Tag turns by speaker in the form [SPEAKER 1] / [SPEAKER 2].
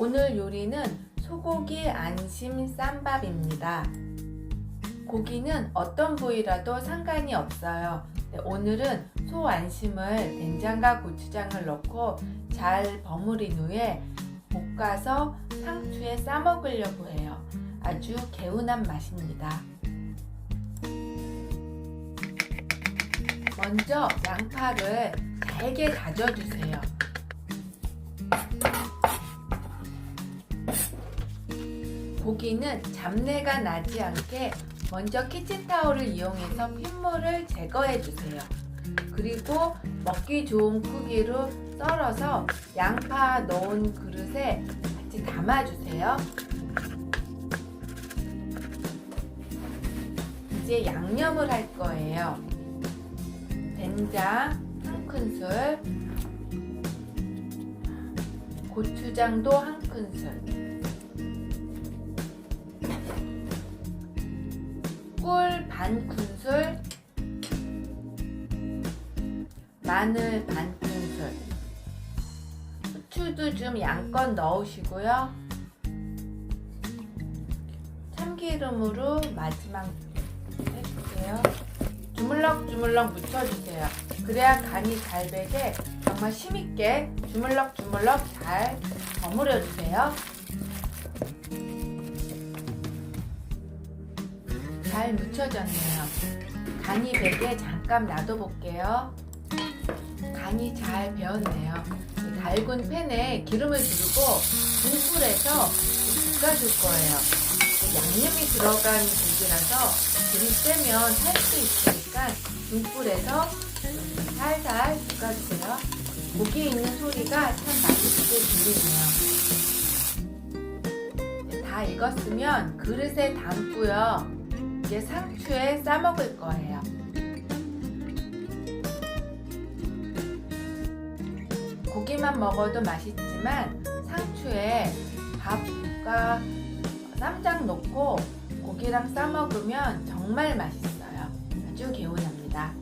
[SPEAKER 1] 오늘 요리는 소고기 안심 쌈밥입니다. 고기는 어떤 부위라도 상관이 없어요. 네, 오늘은 소 안심을 된장과 고추장을 넣고 잘 버무린 후에 볶아서 상추에 싸 먹으려고 해요. 아주 개운한 맛입니다. 먼저 양파를 잘게 다져주세요. 고기는 잡내가 나지 않게 먼저 키친타올을 이용해서 핏물을 제거해 주세요. 그리고 먹기 좋은 크기로 썰어서 양파 넣은 그릇에 같이 담아주세요. 이제 양념을 할 거예요. 된장 한 큰술, 고추장도 한 큰술, 꿀 반 큰술, 마늘 반 큰술, 후추도 좀 양껏 넣으시고요. 참기름으로 마지막 해주세요. 주물럭주물럭 묻혀주세요. 그래야 간이 잘 배게 정말 힘있게 주물럭주물럭 잘 버무려주세요. 잘 묻혀졌네요. 간이 배게 잠깐 놔둬볼게요. 간이 잘 배었네요. 이 달군 팬에 기름을 두르고 중불에서 볶아줄 거예요. 양념이 들어간 고기라서 불이 세면 살수 있으니까 중불에서 살살 볶아주세요. 고기에 있는 소리가 참 맛있게 들리네요. 네, 다 익었으면 그릇에 담고요. 이제 상추에 싸 먹을 거예요. 고기만 먹어도 맛있지만 상추에 밥과 쌈장 넣고 고기랑 싸 먹으면 정말 맛있어요. 아주 개운합니다.